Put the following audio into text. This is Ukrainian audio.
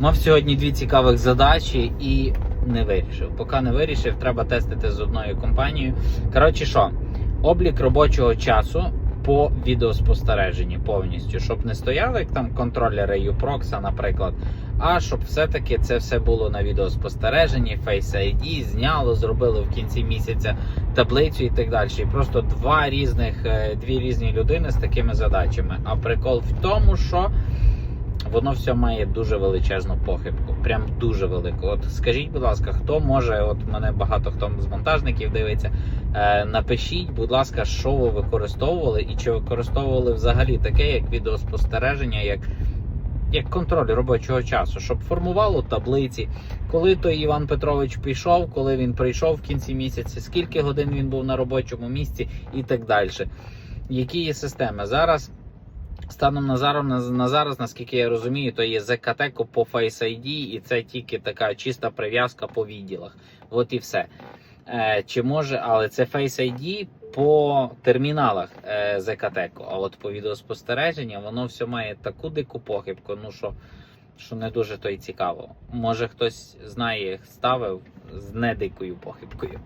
Мав сьогодні дві цікавих задачі і не вирішив. Поки не вирішив, треба тестити з одною компанією. Коротше, що, облік робочого часу по відеоспостереженні повністю, щоб не стояли як там контролери UProxа, наприклад. А щоб все-таки це все було на відеоспостереженні, Face ID, зняло, зробили в кінці місяця таблицю і так далі. І просто два різних, е, дві різні людини з такими задачами. А прикол в тому, що воно все має дуже величезну похибку. Прям дуже велику. От скажіть, будь ласка, хто може, от мене багато хто з монтажників дивиться. Е, напишіть, будь ласка, що ви використовували, і чи використовували взагалі таке, як відеоспостереження, як, як контроль робочого часу, щоб формувало таблиці, коли той Іван Петрович пішов, коли він прийшов в кінці місяця, скільки годин він був на робочому місці і так далі. Які є системи? Зараз Станом на зараз, на, зараз, наскільки я розумію, то є ЗКТ по Face ID, і це тільки така чиста прив'язка по відділах. От і все. Е, чи може, але це Face ID по терміналах е, ЗКТ, а от по відеоспостереженню воно все має таку дику похибку, ну що, що не дуже то й цікаво. Може хтось знає, ставив з недикою похибкою.